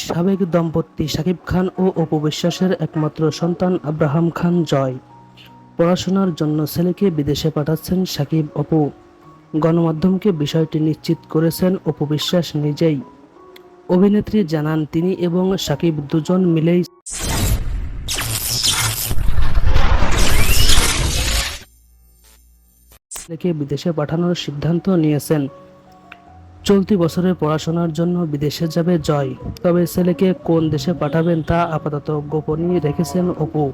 সাবেক দম্পতি শাকিব খান ও অপু বিশ্বাসের একমাত্র সন্তান আব্রাহাম খান জয়। পড়াশোনার জন্য ছেলেকে বিদেশে পাঠাচ্ছেন সাকিব অপু। গণমাধ্যমকে বিষয়টি নিশ্চিত করেছেন অপু বিশ্বাস নিজেই। অভিনেত্রী জানান, তিনি এবং সাকিব দুজন মিলেই ছেলেকে বিদেশে পাঠানোর সিদ্ধান্ত নিয়েছেন। চলতি বছরে পড়াশোনার জন্য বিদেশে যাবে জয়। তবে ছেলেকে কোন দেশে পাঠাবেন তা আপাতত গোপনই রেখেছেন অপু।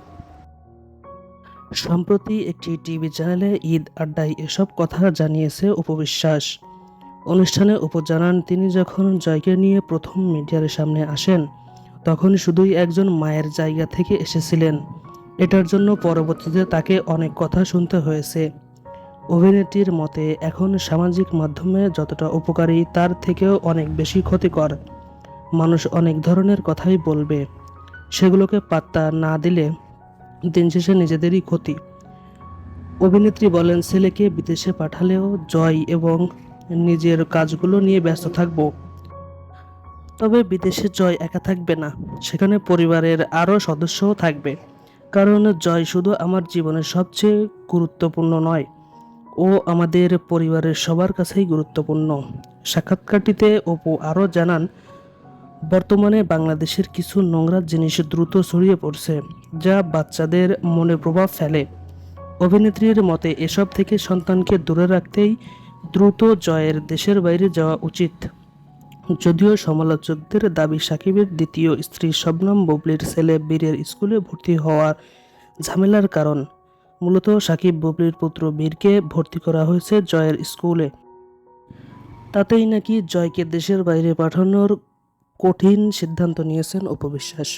সম্প্রতি একটি টিভি চ্যানেলে ঈদ আড্ডায় এসব কথা জানিয়েছে উপবিশ্বাস অনুষ্ঠানে অপু জানান, তিনি যখন জয়কে নিয়ে প্রথম মিডিয়ার সামনে আসেন, তখন শুধুই একজন মায়ের জায়গা থেকে এসেছিলেন। এটার জন্য পরবর্তীতে তাকে অনেক কথা শুনতে হয়েছে। অভিনেত্রীর মতে, এখন সামাজিক মাধ্যমে যতটা উপকারী, তার থেকেও অনেক বেশি ক্ষতিকর। মানুষ অনেক ধরনের কথাই বলবে। সেগুলোকে পাত্তা না দিলে দিন শেষে নিজেদেরই ক্ষতি। অভিনেত্রী বলেন, ছেলেকে বিদেশে পাঠালেও জয় এবং নিজের কাজগুলো নিয়ে ব্যস্ত থাকব। তবে বিদেশে জয় একা থাকবে না। সেখানে পরিবারের আরও সদস্যও থাকবে। কারণ জয় শুধু আমার জীবনের সবচেয়ে গুরুত্বপূর্ণ নয়। ও আমাদের পরিবারের সবার কাছেই গুরুত্বপূর্ণ। সাক্ষাৎকারটিতে অপু আরও জানান, বর্তমানে বাংলাদেশের কিছু নোংরা জিনিস দ্রুত ছড়িয়ে পড়ছে, যা বাচ্চাদের মনে প্রভাব ফেলে। অভিনেত্রীর মতে, এসব থেকে সন্তানকে দূরে রাখতেই দ্রুত জয়ের দেশের বাইরে যাওয়া উচিত। যদিও সমালোচকদের দাবি সাকিবের দ্বিতীয় স্ত্রী শবনম বুবলির ছেলে বীরের স্কুলে ভর্তি হওয়ার ঝামেলার কারণ মূলত সাকিব বুবলির পুত্র বীরকে ভর্তি করা হয়েছে জয়ের স্কুলে। তাতেই নাকি জয়কে দেশের বাইরে পাঠানোর কঠিন সিদ্ধান্ত নিয়েছেন উপবিশ্বাস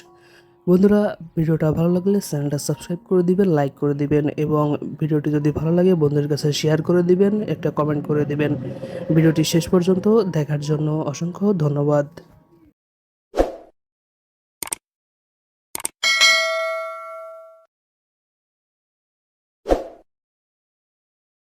বন্ধুরা, ভিডিওটা ভালো লাগলে চ্যানেলটা সাবস্ক্রাইব করে দিবেন, লাইক করে দিবেন এবং ভিডিওটি যদি ভালো লাগে, বন্ধুদের কাছে শেয়ার করে দিবেন, একটা কমেন্ট করে দিবেন। ভিডিওটি শেষ পর্যন্ত দেখার জন্য অসংখ্য ধন্যবাদ।